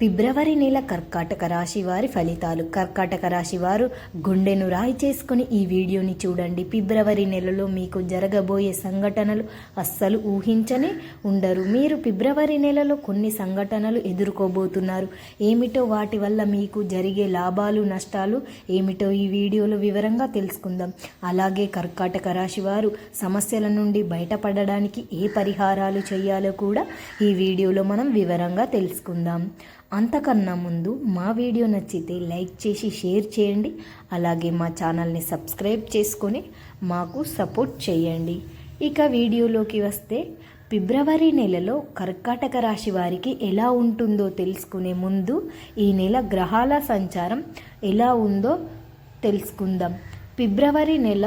ఫిబ్రవరి నెల కర్కాటక రాశి వారి ఫలితాలు. కర్కాటక రాశి వారు గుండెను రాయి చేసుకుని ఈ వీడియోని చూడండి. ఫిబ్రవరి నెలలో మీకు జరగబోయే సంఘటనలు అస్సలు ఊహించనే ఉండరు. మీరు ఫిబ్రవరి నెలలో కొన్ని సంఘటనలు ఎదుర్కోబోతున్నారు. ఏమిటో వాటి వల్ల మీకు జరిగే లాభాలు నష్టాలు ఏమిటో ఈ వీడియోలో వివరంగా తెలుసుకుందాం. అలాగే కర్కాటక రాశి వారు సమస్యల నుండి బయటపడడానికి ఏ పరిహారాలు చేయాలో కూడా ఈ వీడియోలో మనం వివరంగా తెలుసుకుందాం. అంతకన్నా ముందు మా వీడియో నచ్చితే లైక్ చేసి షేర్ చేయండి. అలాగే మా ఛానల్ని సబ్స్క్రైబ్ చేసుకొని మాకు సపోర్ట్ చేయండి. ఇక వీడియోలోకి వస్తే ఫిబ్రవరి నెలలో కర్కాటక రాశి వారికి ఎలా ఉంటుందో తెలుసుకునే ముందు ఈ నెల గ్రహాల సంచారం ఎలా ఉందో తెలుసుకుందాం. ఫిబ్రవరి నెల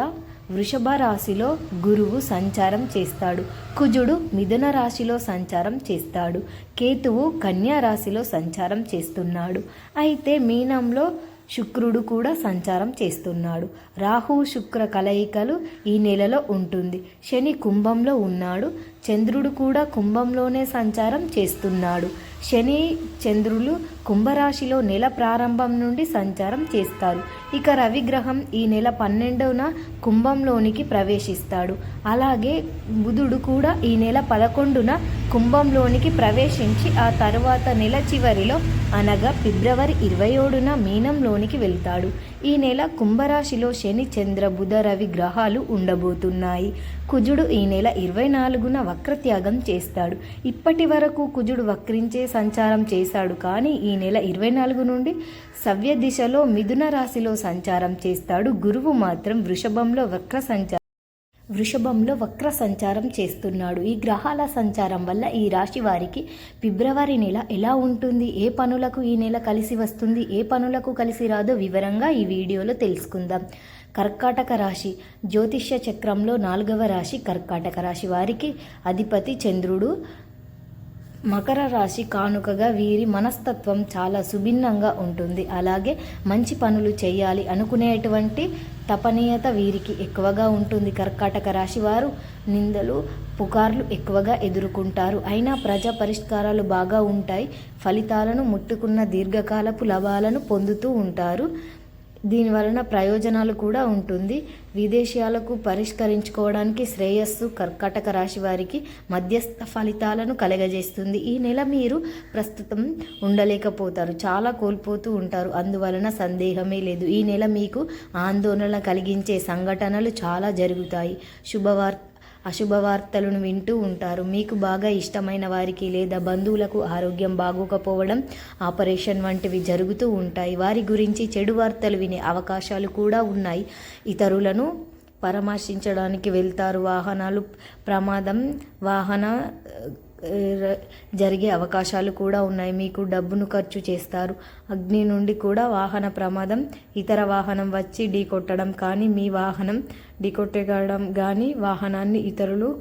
వృషభ రాశిలో గురువు సంచారం చేస్తాడు. కుజుడు మిథున రాశిలో సంచారం చేస్తాడు. కేతువు కన్యా రాశిలో సంచారం చేస్తున్నాడు. అయితే మీనంలో శుక్రుడు కూడా సంచారం చేస్తున్నాడు. రాహు శుక్ర కలయికలు ఈ నెలలో ఉంటుంది. శని కుంభంలో ఉన్నాడు. చంద్రుడు కూడా కుంభంలోనే సంచారం చేస్తున్నాడు. శని చంద్రులు కుంభరాశిలో నెల ప్రారంభం నుండి సంచారం చేస్తారు. ఇక రవిగ్రహం ఈ నెల పన్నెండున కుంభంలోనికి ప్రవేశిస్తాడు. అలాగే బుధుడు కూడా ఈ నెల పదకొండున కుంభంలోనికి ప్రవేశించి ఆ తర్వాత నెల చివరిలో అనగా ఫిబ్రవరి ఇరవై ఏడున మీనంలోనికి వెళ్తాడు. ఈ నెల కుంభరాశిలో శని చంద్ర బుధ రవి గ్రహాలు ఉండబోతున్నాయి. కుజుడు ఈ నెల ఇరవై నాలుగున వక్రత్యాగం చేస్తాడు. ఇప్పటి వరకు కుజుడు వక్రించే సంచారం చేశాడు కానీ ఈ నెల ఇరవై నాలుగు నుండి సవ్య దిశలో మిథున రాశిలో సంచారం చేస్తాడు. గురువు మాత్రం వృషభంలో వక్ర సంచారం వృషభంలో వక్ర సంచారం చేస్తున్నాడు. ఈ గ్రహాల సంచారం వల్ల ఈ రాశి వారికి ఫిబ్రవరి నెల ఎలా ఉంటుంది? ఏ పనులకు ఈ నెల కలిసి వస్తుంది? ఏ పనులకు కలిసి రాదో వివరంగా ఈ వీడియోలో తెలుసుకుందాం. కర్కాటక రాశి జ్యోతిష్య చక్రంలో నాలుగవ రాశి కర్కాటక రాశి వారికి అధిపతి చంద్రుడు. మకర రాశి కానుకగా వీరి మనస్తత్వం చాలా సుభిన్నంగా ఉంటుంది. అలాగే మంచి పనులు చేయాలి అనుకునేటువంటి తపనీయత వీరికి ఎక్కువగా ఉంటుంది. కర్కాటక రాశి వారు నిందలు పుకార్లు ఎక్కువగా ఎదుర్కొంటారు. అయినా ప్రజా పరిష్కారాలు బాగా ఉంటాయి. ఫలితాలను ముట్టుకున్న దీర్ఘకాలపు లాభాలను పొందుతూ ఉంటారు. దీని వలన ప్రయోజనాలు కూడా ఉంటుంది. విదేశీయాలకు పరిష్కరించుకోవడానికి శ్రేయస్సు కర్కటక రాశి వారికి మధ్యస్థ ఫలితాలను కలగజేస్తుంది. ఈ నెల మీరు ప్రస్తుతం ఉండలేకపోతారు చాలా కోల్పోతూ ఉంటారు. అందువలన సందేహమే లేదు. ఈ నెల మీకు ఆందోళన కలిగించే సంఘటనలు చాలా జరుగుతాయి. శుభవార్త అశుభవార్తలను వింటూ ఉంటారు. మీకు బాగా ఇష్టమైన వారికి లేదా బంధువులకు ఆరోగ్యం బాగోకపోవడం ఆపరేషన్ వంటివి జరుగుతూ ఉంటాయి. వారి గురించి చెడు వార్తలు వినే అవకాశాలు కూడా ఉన్నాయి. ఇతరులను పరామర్శించడానికి వెళ్తారు. వాహనాలు ప్రమాదం వాహన జరిగే అవకాశాలు కూడా ఉన్నాయి. మీకు డబ్బును ఖర్చు చేస్తారు. అగ్ని నుండి కూడా వాహన ప్రమాదం ఇతర వాహనం వచ్చి ఢీకొట్టడం కానీ మీ వాహనం ఢీకొట్టడం కానీ వాహనాన్ని ఇతరులు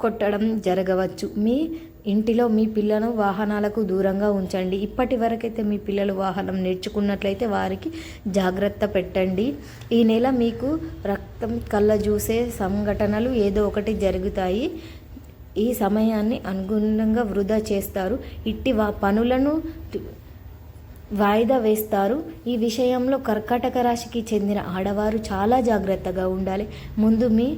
కొట్టడం జరగవచ్చు. మీ ఇంటిలో మీ పిల్లను వాహనాలకు దూరంగా ఉంచండి. ఇప్పటి వరకైతే మీ పిల్లలు వాహనం నేర్చుకున్నట్లయితే వారికి జాగ్రత్త పెట్టండి. ఈ నెల మీకు రక్తం కళ్ళ చూసే సంఘటనలు ఏదో ఒకటి జరుగుతాయి. ఈ సమయాన్ని అనుగుణంగా వృధా చేస్తారు. ఇట్టి వా పనులను వాయిదా వేస్తారు. ఈ విషయంలో కర్కాటక రాశికి చెందిన ఆడవారు చాలా జాగ్రత్తగా ఉండాలి. ముందు మీ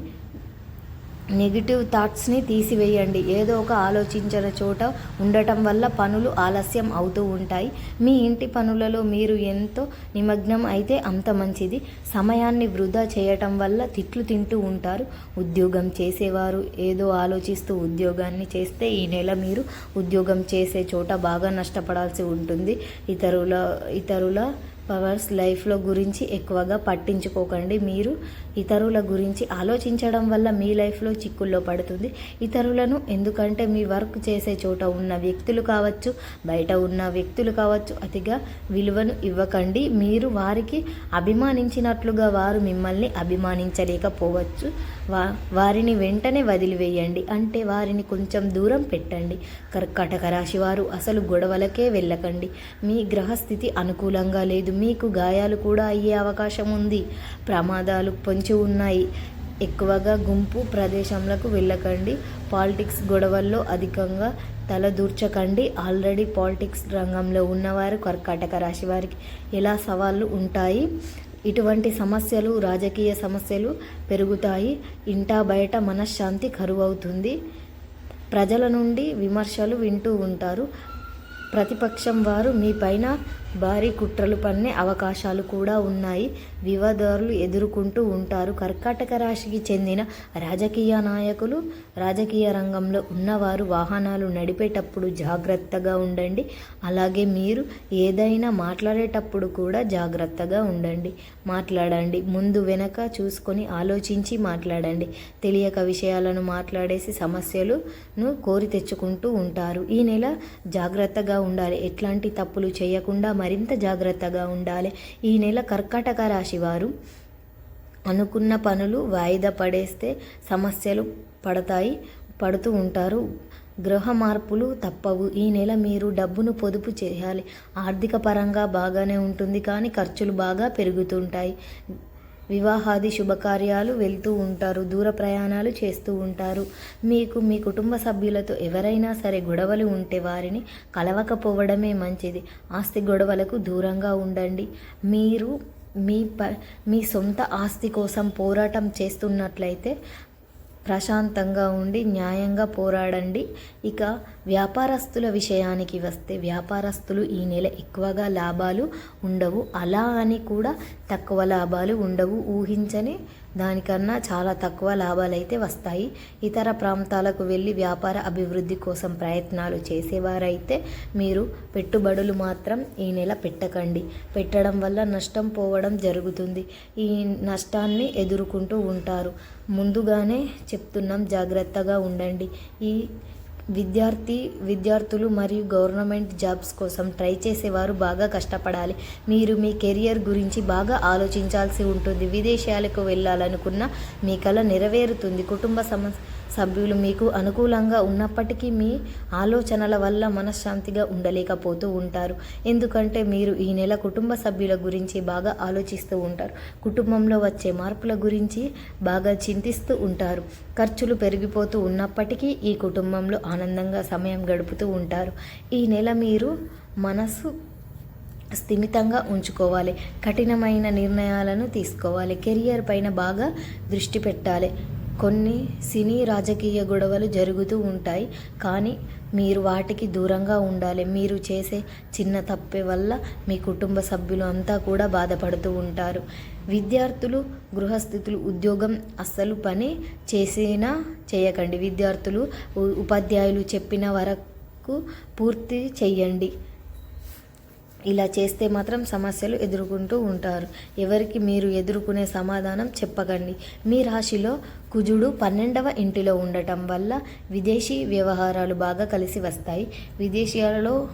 నెగిటివ్ థాట్స్ని తీసివేయండి. ఏదో ఒక ఆలోచించిన చోట ఉండటం వల్ల పనులు ఆలస్యం అవుతూ ఉంటాయి. మీ ఇంటి పనులలో మీరు ఎంతో నిమగ్నం అయితే అంత మంచిది. సమయాన్ని వృధా చేయటం వల్ల తిట్లు తింటూ ఉంటారు. ఉద్యోగం చేసేవారు ఏదో ఆలోచిస్తూ ఉద్యోగాన్ని చేస్తే ఈ నెల మీరు ఉద్యోగం చేసే చోట బాగా నష్టపడాల్సి ఉంటుంది. ఇతరుల ఇతరుల పవర్స్ లైఫ్లో గురించి ఎక్కువగా పట్టించుకోకండి. మీరు ఇతరుల గురించి ఆలోచించడం వల్ల మీ లైఫ్లో చిక్కుల్లో పడుతుంది. ఇతరులను ఎందుకంటే మీ వర్క్ చేసే చోట ఉన్న వ్యక్తులు కావచ్చు బయట ఉన్న వ్యక్తులు కావచ్చు అతిగా విలువను ఇవ్వకండి. మీరు వారికి అభిమానించినట్లుగా వారు మిమ్మల్ని అభిమానించలేకపోవచ్చు. వా వారిని వెంటనే వదిలివేయండి. అంటే వారిని కొంచెం దూరం పెట్టండి. కర్కాటక రాశి వారు అసలు గొడవలకే వెళ్ళకండి. మీ గ్రహస్థితి అనుకూలంగా లేదు. మీకు గాయాలు కూడా అయ్యే అవకాశం ఉంది. ప్రమాదాలు పొంచి ఉన్నాయి. ఎక్కువగా గుంపు ప్రదేశంలకు వెళ్ళకండి. పాలిటిక్స్ గొడవల్లో అధికంగా తలదూర్చకండి ఆల్రెడీ పాలిటిక్స్ రంగంలో ఉన్నవారు కర్కాటక రాశి వారికి ఎలా సవాళ్ళు ఉంటాయి? ఇటువంటి సమస్యలు రాజకీయ సమస్యలు పెరుగుతాయి. ఇంటా బయట మనశ్శాంతి కరువవుతుంది. ప్రజల నుండి విమర్శలు వింటూ ఉంటారు. ప్రతిపక్షం వారు మీ పైన భారీ కుట్రలు పన్నే అవకాశాలు కూడా ఉన్నాయి. వివాదాలు ఎదుర్కొంటూ ఉంటారు. కర్కాటక రాశికి చెందిన రాజకీయ నాయకులు రాజకీయ రంగంలో ఉన్నవారు వాహనాలు నడిపేటప్పుడు జాగ్రత్తగా ఉండండి. అలాగే మీరు ఏదైనా మాట్లాడేటప్పుడు కూడా జాగ్రత్తగా ఉండండి. మాట్లాడండి. ముందు వెనక చూసుకొని ఆలోచించి మాట్లాడండి. తెలియక విషయాలను మాట్లాడేసి సమస్యలను కోరి తెచ్చుకుంటూ ఉంటారు. ఈ నెల జాగ్రత్తగా ఉండాలి. ఎట్లాంటి తప్పులు చేయకుండా మరింత జాగ్రత్తగా ఉండాలి. ఈ నెల కర్కాటక రాశి వారు అనుకున్న పనులు వాయిదా పడేస్తే సమస్యలు పడతాయి పడుతూ ఉంటారు. గృహ మార్పులు తప్పవు. ఈ నెల మీరు డబ్బును పొదుపు చేయాలి. ఆర్థిక పరంగా బాగానే ఉంటుంది కానీ ఖర్చులు బాగా పెరుగుతుంటాయి. వివాహాది శుభకార్యాలు వెళ్తూ ఉంటారు దూర ప్రయాణాలు చేస్తూ ఉంటారు. మీకు మీ కుటుంబ సభ్యులతో ఎవరైనా సరే గొడవలు ఉంటే వారిని కలవకపోవడమే మంచిది. ఆస్తి గొడవలకు దూరంగా ఉండండి. మీరు మీ ప మీ సొంత ఆస్తి కోసం పోరాటం చేస్తున్నట్లయితే ప్రశాంతంగా ఉండి న్యాయంగా పోరాడండి. ఇక వ్యాపారస్తుల విషయానికి వస్తే వ్యాపారస్తులు ఈ నెల ఎక్కువగా లాభాలు ఉండవు. అలా అని కూడా తక్కువ లాభాలు ఉండవు. ఊహించని దానికన్నా చాలా తక్కువ లాభాలు అయితే వస్తాయి. ఇతర ప్రాంతాలకు వెళ్ళి వ్యాపార అభివృద్ధి కోసం ప్రయత్నాలు చేసేవారైతే మీరు పెట్టుబడులు మాత్రం ఈ నెల పెట్టకండి. పెట్టడం వల్ల నష్టం పోవడం జరుగుతుంది. ఈ నష్టాన్ని ఎదుర్కొంటూ ఉంటారు. ముందుగానే చెప్తున్నాం జాగ్రత్తగా ఉండండి. ఈ విద్యార్థి విద్యార్థులు మరియు గవర్నమెంట్ జాబ్స్ కోసం ట్రై చేసేవారు బాగా కష్టపడాలి. మీరు మీ కెరియర్ గురించి బాగా ఆలోచించాల్సి ఉంటుంది. విదేశాలకు వెళ్ళాలనుకున్న మీ కళ నెరవేరుతుంది. కుటుంబ సమస్య సభ్యులు మీకు అనుకూలంగా ఉన్నప్పటికీ మీ ఆలోచనల వల్ల మనశ్శాంతిగా ఉండలేకపోతూ ఉంటారు. ఎందుకంటే మీరు ఈ నెల కుటుంబ సభ్యుల గురించి బాగా ఆలోచిస్తూ ఉంటారు. కుటుంబంలో వచ్చే మార్పుల గురించి బాగా చింతిస్తూ ఉంటారు. ఖర్చులు పెరిగిపోతూ ఉన్నప్పటికీ ఈ కుటుంబంలో ఆనందంగా సమయం గడుపుతూ ఉంటారు. ఈ నెల మీరు మనసు స్థిమితంగా ఉంచుకోవాలి. కఠినమైన నిర్ణయాలను తీసుకోవాలి. కెరియర్ పైన బాగా దృష్టి పెట్టాలి. కొన్ని సినీ రాజకీయ గొడవలు జరుగుతూ ఉంటాయి. కానీ మీరు వాటికి దూరంగా ఉండాలి. మీరు చేసే చిన్న తప్పే వల్ల మీ కుటుంబ సభ్యులు అంతా కూడా బాధపడుతూ ఉంటారు. విద్యార్థులు గృహస్థితులు ఉద్యోగం అస్సలు పని చేసినా చేయకండి. విద్యార్థులు ఉపాధ్యాయులు చెప్పిన వరకు పూర్తి చెయ్యండి ఇలా చేస్తే మాత్రం సమస్యలు ఎదుర్కొంటూ ఉంటారు. ఎవరికి మీరు ఎదుర్కొనే సమాధానం చెప్పకండి. మీ రాశిలో కుజుడు పన్నెండవ ఇంటిలో ఉండటం వల్ల విదేశీ వ్యవహారాలు బాగా కలిసి వస్తాయి. విదేశీయాలలో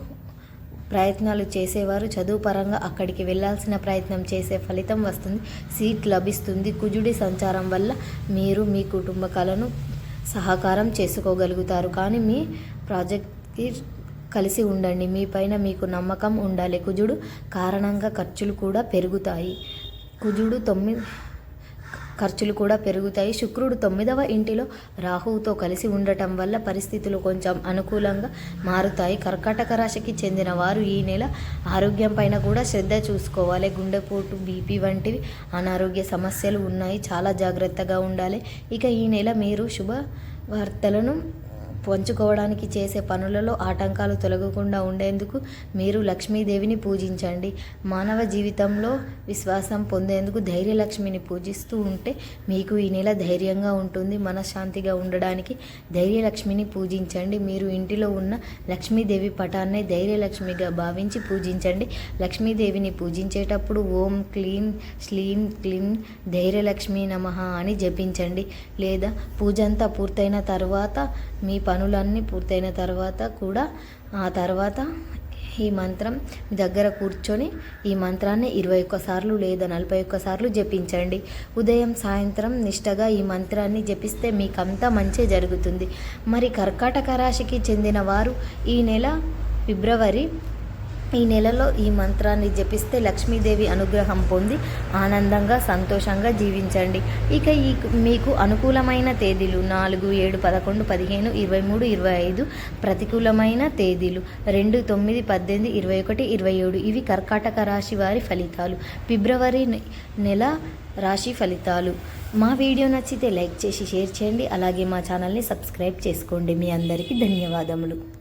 ప్రయత్నాలు చేసేవారు చదువు పరంగా అక్కడికి వెళ్ళాల్సిన ప్రయత్నం చేసే ఫలితం వస్తుంది. సీట్ లభిస్తుంది. కుజుడి సంచారం వల్ల మీరు మీ కుటుంబ కళను సహకారం చేసుకోగలుగుతారు. కానీ మీ ప్రాజెక్ట్కి కలిసి ఉండండి. మీ పైన మీకు నమ్మకం ఉండాలి. కుజుడు కారణంగా ఖర్చులు కూడా పెరుగుతాయి. కుజుడు తొమ్మిది ఖర్చులు కూడా పెరుగుతాయి. శుక్రుడు తొమ్మిదవ ఇంటిలో రాహువుతో కలిసి ఉండటం వల్ల పరిస్థితులు కొంచెం అనుకూలంగా మారుతాయి. కర్కాటక రాశికి చెందిన వారు ఈ నెల ఆరోగ్యం పైన కూడా శ్రద్ధ చూసుకోవాలి. గుండెపోటు బీపీ వంటివి అనారోగ్య సమస్యలు ఉన్నాయి. చాలా జాగ్రత్తగా ఉండాలి. ఇక ఈ నెల మీరు శుభ వార్తలను పంచుకోవడానికి చేసే పనులలో ఆటంకాలు తొలగకుండా ఉండేందుకు మీరు లక్ష్మీదేవిని పూజించండి. మానవ జీవితంలో విశ్వాసం పొందేందుకు ధైర్యలక్ష్మిని పూజిస్తూ ఉంటే మీకు ఈ నెల ధైర్యంగా ఉంటుంది. మనశ్శాంతిగా ఉండడానికి ధైర్యలక్ష్మిని పూజించండి. మీరు ఇంటిలో ఉన్న లక్ష్మీదేవి పటాన్ని ధైర్యలక్ష్మిగా భావించి పూజించండి. లక్ష్మీదేవిని పూజించేటప్పుడు ఓం క్లీం శ్లీం క్లీం ధైర్యలక్ష్మి నమ అని జపించండి. లేదా పూజ అంతా పూర్తయిన తర్వాత మీ పనులన్నీ పూర్తయిన తర్వాత కూడా ఆ తర్వాత ఈ మంత్రం మీ దగ్గర కూర్చొని ఈ మంత్రాన్ని ఇరవై ఒక్కసార్లు లేదా నలభై ఒక్కసార్లు జపించండి. ఉదయం సాయంత్రం నిష్టగా ఈ మంత్రాన్ని జపిస్తే మీకంతా మంచి జరుగుతుంది. మరి కర్కాటక రాశికి చెందిన వారు ఈ నెల ఫిబ్రవరి ఈ నెలలో ఈ మంత్రాన్ని జపిస్తే లక్ష్మీదేవి అనుగ్రహం పొంది ఆనందంగా సంతోషంగా జీవించండి. ఇక ఈ మీకు అనుకూలమైన తేదీలు నాలుగు ఏడు పదకొండు పదిహేను ఇరవై మూడు ఇరవై ఐదు ప్రతికూలమైన తేదీలు రెండు తొమ్మిది పద్దెనిమిది ఇరవై ఒకటి ఇరవై ఏడు ఇవి కర్కాటక రాశి వారి ఫలితాలు. ఫిబ్రవరి నెల రాశి ఫలితాలు. మా వీడియో నచ్చితే లైక్ చేసి షేర్ చేయండి. అలాగే మా ఛానల్ని సబ్స్క్రైబ్ చేసుకోండి. మీ అందరికీ ధన్యవాదములు.